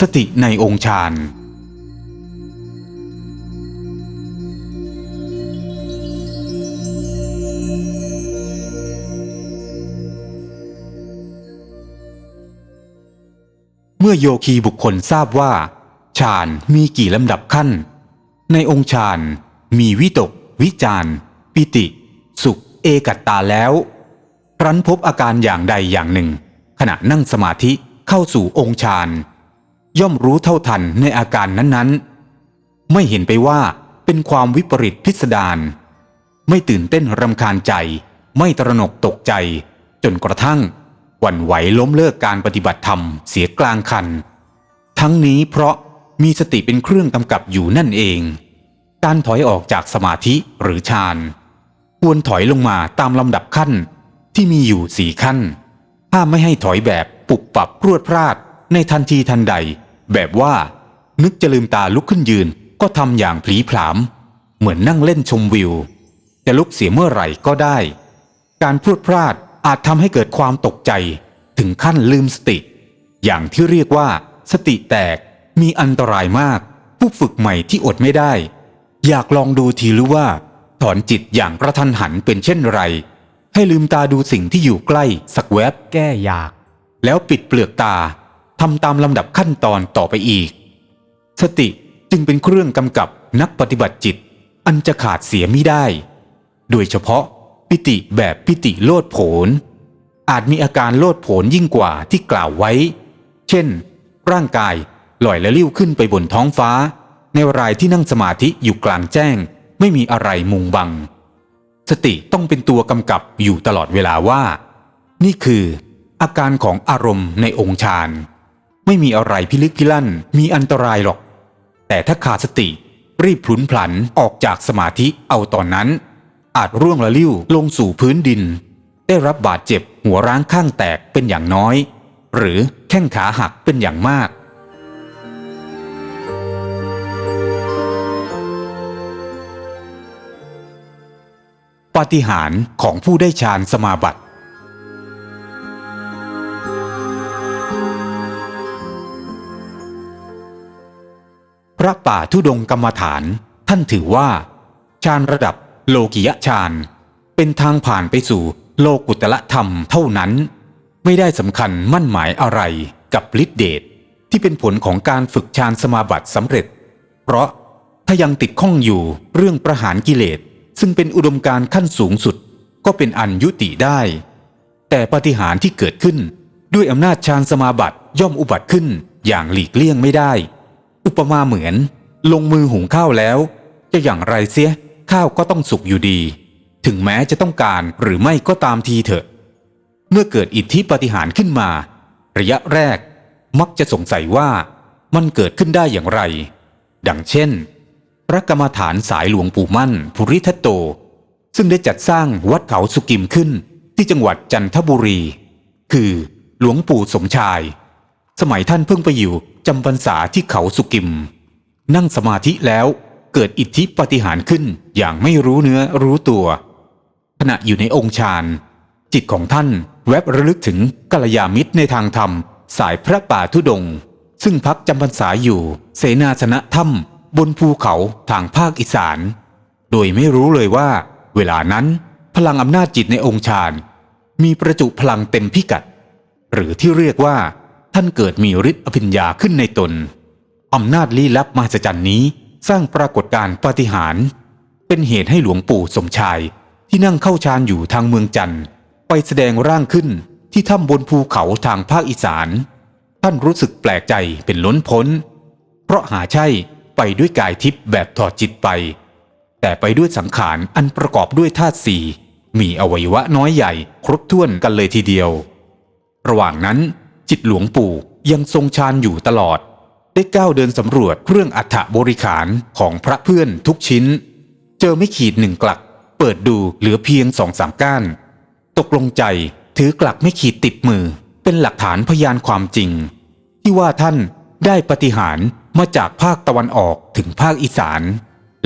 สติในองค์ฌานเมื่อโยคีบุคคลทราบว่าฌานมีกี่ลำดับขั้น ในองค์ฌานมีวิตก วิจารปิติ สุข เอกัตตาแล้ว ครั้นพบอาการอย่างใดอย่างหนึ่ง ขณะนั่งสมาธิเข้าสู่องค์ฌาน ย่อมรู้เท่าทันในอาการนั้นๆ ไม่เห็นไปว่าเป็นความวิปริตพิสดารไม่ตื่นเต้นรำคาญใจ ไม่ตระหนกตกใจ จนกระทั่งหวั่นไหวล้มเลิกการปฏิบัติธรรมเสียกลางคัน ทั้งนี้เพราะมีสติเป็นเครื่องกำกับอยู่นั่นเอง การถอยออกจากสมาธิหรือฌานควรถอยลงมาตามลำดับขั้นที่มีอยู่สี่ขั้นห้ามไม่ให้ถอยแบบปุบปับรวดพลาดในทันทีทันใด แบบว่า นึกจะลืมตาลุกขึ้นยืนก็ทำอย่างผลีผลาม เหมือนนั่งเล่นชมวิว แต่ลุกเสียเมื่อไหร่ก็ได้ การพรวดพลาดอาจทำให้เกิดความตกใจ ถึงขั้นลืมสติ อย่างที่เรียกว่า สติแตกมีอันตรายมาก ผู้ฝึกใหม่ที่อดไม่ได้ อยากลองดูทีหรือว่า ถอนจิตอย่างกระทันหันเป็นเช่นไร ให้ลืมตาดูสิ่งที่อยู่ใกล้สักแวบแก้อยาก แล้วปิดเปลือกตา ทำตามลำดับขั้นตอนต่อไปอีก สติจึงเป็นเครื่องกำกับนักปฏิบัติจิต อันจะขาดเสียไม่ได้ โดยเฉพาะปิติแบบปิติโลดโผนอาจมีอาการโลดโผนยิ่งกว่าที่กล่าวไว้ เช่น ร่างกายลอยและลิ้วขึ้นไปบนท้องฟ้า ในรายที่นั่งสมาธิอยู่กลางแจ้ง ไม่มีอะไรมุงบัง สติต้องเป็นตัวกำกับอยู่ตลอดเวลาว่า นี่คืออาการของอารมณ์ในองค์ฌาน ไม่มีอะไรพิลึกพิลั่น มีอันตรายหรอก แต่ถ้าขาดสติ รีบพลุนพลันออกจากสมาธิเอาตอนนั้น อาจร่วงละลิ้วลงสู่พื้นดิน ได้รับบาดเจ็บหัวร้างข้างแตกเป็นอย่างน้อย หรือแข้งขาหักเป็นอย่างมากปาฏิหาริย์ของผู้ได้ฌานสมาบัติ พระป่าทุดงกรรมฐาน ท่านถือว่าฌานระดับโลกิยฌานเป็นทางผ่านไปสู่โลกุตละธรรมเท่านั้น ไม่ได้สำคัญมั่นหมายอะไรกับฤทธิเดชที่เป็นผลของการฝึกฌานสมาบัติสำเร็จ เพราะถ้ายังติดข้องอยู่เรื่องประหารกิเลส ซึ่งเป็นอุดมการขั้นสูงสุด ก็เป็นอันยุติได้ แต่ปฏิหารที่เกิดขึ้น ด้วยอำนาจฌานสมาบัติย่อมอุบัติขึ้นอย่างหลีกเลี่ยงไม่ได้ อุปมาเหมือน ลงมือหุงข้าวแล้ว จะอย่างไรเสียข้าวก็ต้องสุกอยู่ดี ถึงแม้จะต้องการหรือไม่ก็ตามทีเถอะ เมื่อเกิดอิทธิปฏิหารขึ้นมา ระยะแรกมักจะสงสัยว่ามันเกิดขึ้นได้อย่างไร ดังเช่น พระกรรมฐานสายหลวงปู่มั่น ภูริทัตโต ซึ่งได้จัดสร้างวัดเขาสุกิมขึ้นที่จังหวัดจันทบุรี คือหลวงปู่สมชาย สมัยท่านเพิ่งไปอยู่จำพรรษาที่เขาสุกิม นั่งสมาธิแล้วเกิดอิทธิปฏิหารขึ้นอย่างไม่รู้เนื้อรู้ตัว ขณะอยู่ในองค์ฌานจิตของท่านแวบระลึกถึงกัลยาณมิตรในทางธรรม สายพระป่าทุดง ซึ่งพักจำพรรษาอยู่ เสนาสนะถ้ำบนภูเขาทางภาคอีสาน โดยไม่รู้เลยว่า เวลานั้นพลังอำนาจจิตในองค์ฌานมีประจุพลังเต็มพิกัด หรือที่เรียกว่า ท่านเกิดมีฤทธิ์อภิญญาขึ้นในตนอำนาจลี้ลับมหัศจรรย์นี้สร้างปรากฏการณ์ปาฏิหาริย์เป็นเหตุให้หลวงปู่สมชาย ที่นั่งเข้าฌานอยู่ทางเมืองจันทร์ไปแสดงร่างขึ้นที่ถ้ำบนภูเขาทางภาคอีสาน ท่านรู้สึกแปลกใจเป็นล้นพ้น เพราะหาใช่ไปด้วยกายทิพย์แบบถอดจิตไป แต่ไปด้วยสังขารอันประกอบด้วยธาตุสี่มีอวัยวะน้อยใหญ่ครบถ้วนกันเลยทีเดียว ระหว่างนั้น จิตหลวงปู่ยังทรงฌานอยู่ตลอด ได้ก้าวเดินสำรวจเครื่องอัฐบริขารของพระเพื่อนทุกชิ้น เจอไม่ขีดหนึ่งกลัก เปิดดูเหลือเพียงสองสามก้าน ตกลงใจถือกลักไม่ขีดติดมือ เป็นหลักฐานพยานความจริง ที่ว่าท่านได้ปฏิหารมาจากภาคตะวันออกถึงภาคอีสาน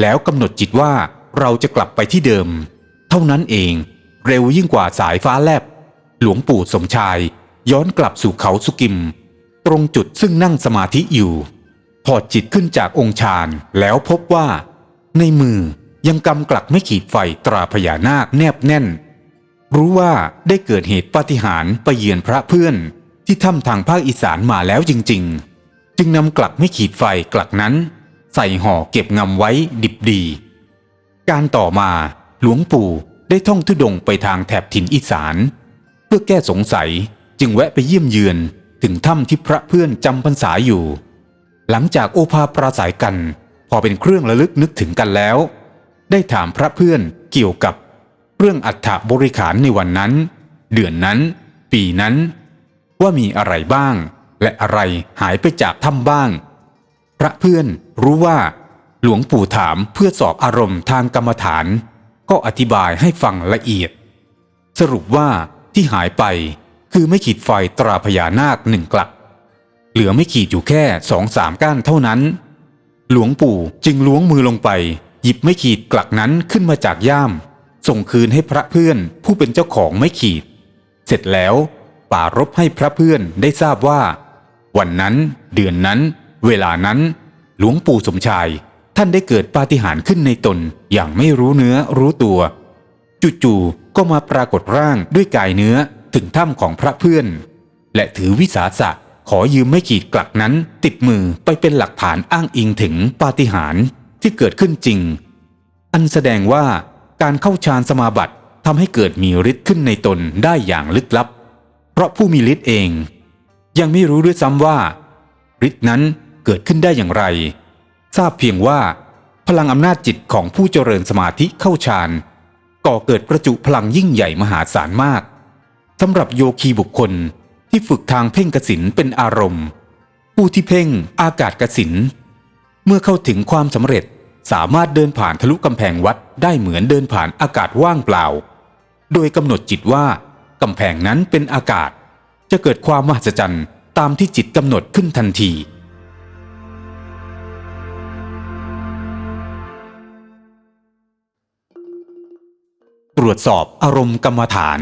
แล้วกำหนดจิตว่าเราจะกลับไปที่เดิม เท่านั้นเองเร็วยิ่งกว่าสายฟ้าแลบ หลวงปู่สมชาย ย้อนกลับสู่เขาสุกิม ตรงจุดซึ่งนั่งสมาธิอยู่ถอดจิตขึ้นจากองค์ฌานแล้วพบว่า ในมือยังกำกลักไม่ขีดไฟตราพญานาคแนบแน่น รู้ว่าได้เกิดเหตุปาฏิหาริย์ไปเยือนพระเพื่อนที่ถ้ำทางภาคอีสานมาแล้วจริง ๆ จึงนำกลักไม่ขีดไฟกลักนั้น ใส่ห่อเก็บงำไว้ดิบดี การต่อมาหลวงปู่ได้ท่องทุดงไปทางแถบถิ่นอีสาน เพื่อแก้สงสัย จึงแวะไปเยี่ยมเยือนถึงถ้ำที่พระเพื่อนจำพรรษาอยู่ หลังจากโอภาปราศัยกัน พอเป็นเครื่องระลึกนึกถึงกันแล้ว ได้ถามพระเพื่อนเกี่ยวกับเรื่องอัฐบริขารในวันนั้น เดือนนั้น ปีนั้น ว่ามีอะไรบ้าง และอะไรหายไปจากถ้ำบ้าง พระเพื่อนรู้ว่า หลวงปู่ถามเพื่อสอบอารมณ์ทางกรรมฐาน ก็อธิบายให้ฟังละเอียด สรุปว่าที่หายไป คือไม่ขีดไฟตราพญานาคหนึ่งกลัก เหลือไม่ขีดอยู่แค่สองสามก้านเท่านั้น หลวงปู่จึงล้วงมือลงไป หยิบไม่ขีดกลักนั้นขึ้นมาจากย่าม ส่งคืนให้พระเพื่อนผู้เป็นเจ้าของไม่ขีด เสร็จแล้วป่ารบให้พระเพื่อนได้ทราบว่า วันนั้น เดือนนั้น เวลานั้น หลวงปู่สมชาย ท่านได้เกิดปาฏิหาริย์ขึ้นในตนอย่างไม่รู้เนื้อรู้ตัวจู่ๆก็มาปรากฏร่างด้วยกายเนื้อ ถึงถ้ำของพระเพื่อน และถือวิสาสะขอยืมไม่ขีดกลักนั้น ติดมือไปเป็นหลักฐานอ้างอิงถึงปาฏิหาริย์ที่เกิดขึ้นจริง อันแสดงว่าการเข้าฌานสมาบัติทำให้เกิดมีฤทธิ์ขึ้นในตนได้อย่างลึกลับ เพราะผู้มีฤทธิ์เอง ยังไม่รู้ด้วยซ้ำว่าฤทธิ์นั้นเกิดขึ้นได้อย่างไร ทราบเพียงว่า พลังอำนาจจิตของผู้เจริญสมาธิเข้าฌานก่อเกิดประจุพลังยิ่งใหญ่มหาศาลมาก สำหรับโยคีบุคคลที่ฝึกทางเพ่งกสินเป็นอารมณ์ ผู้ที่เพ่งอากาศกสินเมื่อเข้าถึงความสำเร็จสามารถเดินผ่านทะลุกำแพงวัดได้เหมือนเดินผ่านอากาศว่างเปล่า โดยกำหนดจิตว่ากำแพงนั้นเป็นอากาศ จะเกิดความมหัศจรรย์ตามที่จิตกำหนดขึ้นทันที ตรวจสอบอารมณ์กรรมฐาน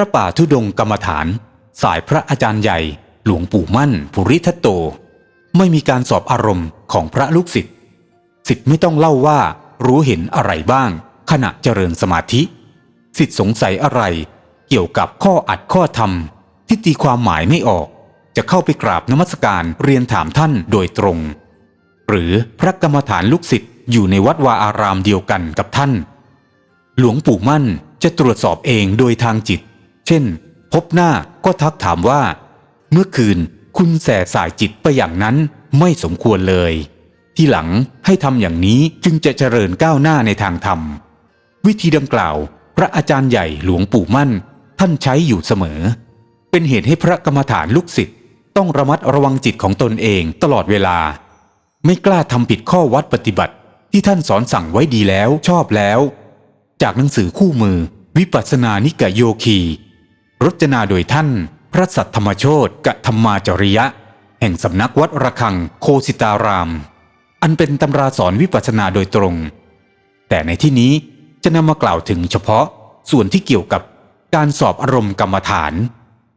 ระป่าทุดงค์กรรมฐาน สายพระอาจารย์ใหญ่ หลวงปู่มั่น ภูริทัตโต ไม่มีการสอบอารมณ์ของพระลูกศิษย์ศิษย์ไม่ต้องเล่าว่ารู้เห็นอะไรบ้าง ขณะเจริญสมาธิศิษย์สงสัยอะไร เกี่ยวกับข้ออัดข้อธรรม ที่ตีความหมายไม่ออก จะเข้าไปกราบนมัสการเรียนถามท่านโดยตรง หรือพระกรรมฐานลูกศิษย์อยู่ในวัดวาอารามเดียวกันกับท่าน หลวงปู่มั่นจะตรวจสอบเองโดยทางจิต เช่น พบหน้าก็ทักถามว่า เมื่อคืนคุณแส่สายจิตไปอย่างนั้นไม่สมควรเลย ที่หลังให้ทำอย่างนี้จึงจะเจริญก้าวหน้าในทางธรรม วิธีดังกล่าว พระอาจารย์ใหญ่หลวงปู่มั่น ท่านใช้อยู่เสมอ เป็นเหตุให้พระกรรมฐานลูกศิษย์ต้องระมัดระวังจิตของตนเองตลอดเวลา ไม่กล้าทำผิดข้อวัดปฏิบัติ ที่ท่านสอนสั่งไว้ดีแล้วชอบแล้ว จากหนังสือคู่มือ วิปัสสนานิกาโยคี รจนาโดยท่าน พระสัทธรรมโชตกะธรรมาจริยะ แห่งสำนักวัดระฆังโคสิตาราม อันเป็นตำราสอนวิปัสสนาโดยตรง แต่ในที่นี้จะนำมากล่าวถึงเฉพาะส่วนที่เกี่ยวกับการสอบอารมณ์กรรมฐาน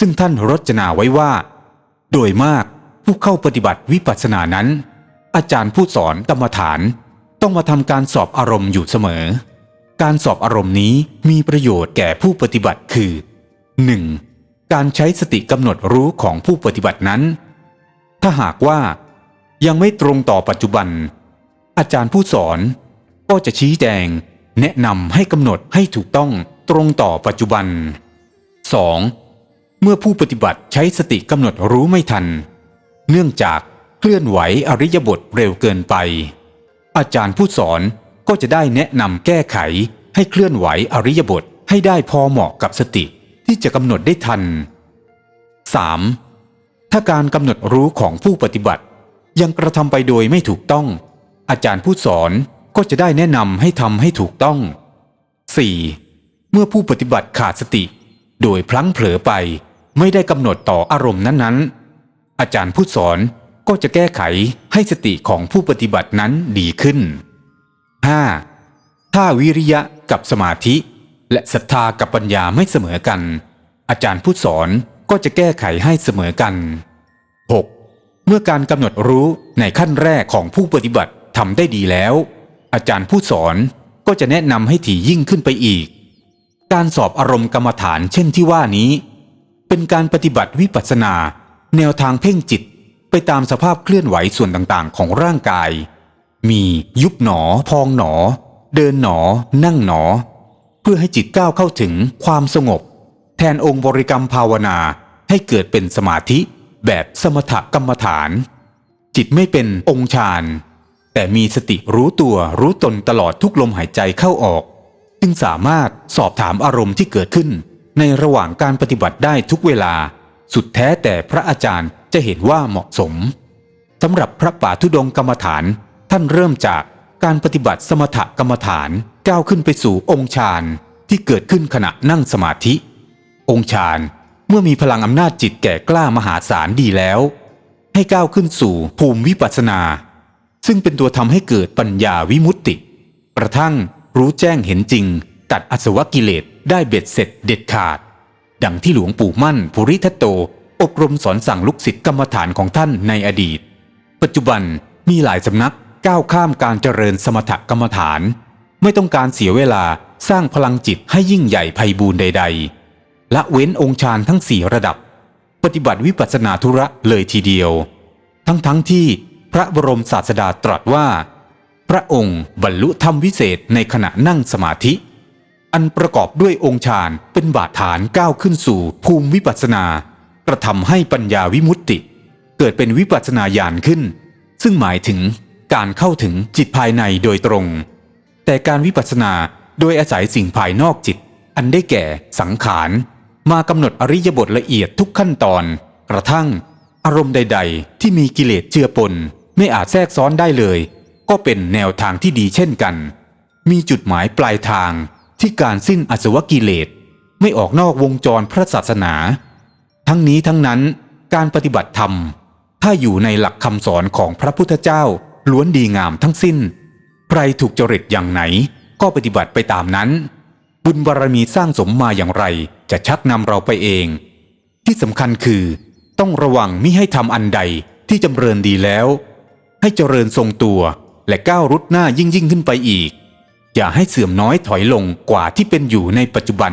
ซึ่งท่านรจนาไว้ว่า โดยมากผู้เข้าปฏิบัติวิปัสสนานั้น อาจารย์ผู้สอนกรรมฐานต้องมาทำการสอบอารมณ์อยู่เสมอ การสอบอารมณ์นี้มีประโยชน์แก่ผู้ปฏิบัติคือ 1. การใช้สติกำหนดรู้ของผู้ปฏิบัตินั้น ถ้าหากว่ายังไม่ตรงต่อปัจจุบัน อาจารย์ผู้สอนก็จะชี้แจง แนะนำให้กำหนดให้ถูกต้องตรงต่อปัจจุบัน 2. เมื่อผู้ปฏิบัติใช้สติกำหนดรู้ไม่ทัน เนื่องจากเคลื่อนไหวอริยบทเร็วเกินไป อาจารย์ผู้สอนก็จะได้แนะนำแก้ไขให้เคลื่อนไหวอริยบทให้ได้พอเหมาะกับสติ ที่จะกำหนดได้ทัน 3. ถ้าการกำหนดรู้ของผู้ปฏิบัติ ยังกระทำไปโดยไม่ถูกต้อง อาจารย์ผู้สอนก็จะได้แนะนำให้ทำให้ถูกต้อง 4. เมื่อผู้ปฏิบัติขาดสติ โดยพลั้งเผลอไปไม่ได้กำหนดต่ออารมณ์นั้นๆ อาจารย์ผู้สอนก็จะแก้ไขให้สติของผู้ปฏิบัตินั้นดีขึ้น 5. ถ้าวิริยะกับสมาธิ และศรัทธากับปัญญาไม่เสมอกัน อาจารย์ผู้สอนก็จะแก้ไขให้เสมอกัน 6. เมื่อการกำหนดรู้ในขั้นแรกของผู้ปฏิบัติทำได้ดีแล้ว อาจารย์ผู้สอนก็จะแนะนำให้ถี่ยิ่งขึ้นไปอีก การสอบอารมณ์กรรมฐานเช่นที่ว่านี้ เป็นการปฏิบัติวิปัสสนา แนวทางเพ่งจิตไปตามสภาพเคลื่อนไหวส่วนต่างๆ ของร่างกาย มียุบหนอ พองหนอ เดินหนอ นั่งหนอ เพื่อให้จิตก้าวเข้าถึงความสงบ แทนองค์บริกรรมภาวนาให้เกิดเป็นสมาธิแบบสมถกรรมฐาน จิตไม่เป็นองค์ฌานแต่มีสติรู้ตัวรู้ตนตลอดทุกลมหายใจเข้าออก จึงสามารถสอบถามอารมณ์ที่เกิดขึ้น ในระหว่างการปฏิบัติได้ทุกเวลา สุดแท้แต่พระอาจารย์จะเห็นว่าเหมาะสมสำหรับพระป่าธุดงกรรมฐาน ท่านเริ่มจากการปฏิบัติสมถกรรมฐาน ก้าวขึ้นไปสู่องค์ฌานที่เกิดขึ้นขณะนั่งสมาธิ องค์ฌานเมื่อมีพลังอำนาจจิตแก่กล้ามหาศาลดีแล้ว ให้ก้าวขึ้นสู่ภูมิวิปัสนา ซึ่งเป็นตัวทำให้เกิดปัญญาวิมุตติ กระทั่งรู้แจ้งเห็นจริง ตัดอสวกิเลสได้เบ็ดเสร็จเด็ดขาด ดังที่หลวงปู่มั่นภูริทัตโต อบรมสอนสั่งลูกศิษย์กรรมฐานของท่านในอดีต ปัจจุบันมีหลายสำนักก้าวข้ามการเจริญสมถกรรมฐาน ไม่ต้องการเสียเวลาสร้างพลังจิตให้ยิ่งใหญ่ไพบูรณ์ใด ๆ ละเว้นองค์ฌานทั้งสี่ระดับ ปฏิบัติวิปัสสนาธุระเลยทีเดียว ทั้งๆทที่พระบรมศาสดาตรัสว่า พระองค์บรรลุธรรมวิเศษในขณะนั่งสมาธิ อันประกอบด้วยองค์ฌานเป็นบาดฐานก้าวขึ้นสู่ภูมิวิปัสสนากระทำให้ปัญญาวิมุตติ เกิดเป็นวิปัสสนาญาณขึ้น ซึ่งหมายถึงการเข้าถึงจิตภายในโดยตรง แต่การวิปัสสนาโดยอาศัยสิ่งภายนอกจิต อันได้แก่สังขาร มากำหนดอริยบทละเอียดทุกขั้นตอน กระทั่ง อารมณ์ใด ๆ ที่มีกิเลสเจือปน ไม่อาจแทรกซ้อนได้เลย ก็เป็นแนวทางที่ดีเช่นกัน มีจุดหมายปลายทางที่การสิ้นอสวกิเลส ไม่ออกนอกวงจรพระศาสนา ทั้งนี้ทั้งนั้นการปฏิบัติธรรม ถ้าอยู่ในหลักคำสอนของพระพุทธเจ้าล้วนดีงามทั้งสิ้น ใครถูกจริตอย่างไหน ก็ปฏิบัติไปตามนั้น บุญบารมีสร้างสมมาอย่างไร จะชักนำเราไปเอง ที่สำคัญคือ ต้องระวังมิให้ทำอันใดที่จำเริญดีแล้ว ให้เจริญทรงตัวและก้าวรุดหน้ายิ่งยิ่งขึ้นไปอีก อย่าให้เสื่อมน้อยถอยลงกว่าที่เป็นอยู่ในปัจจุบัน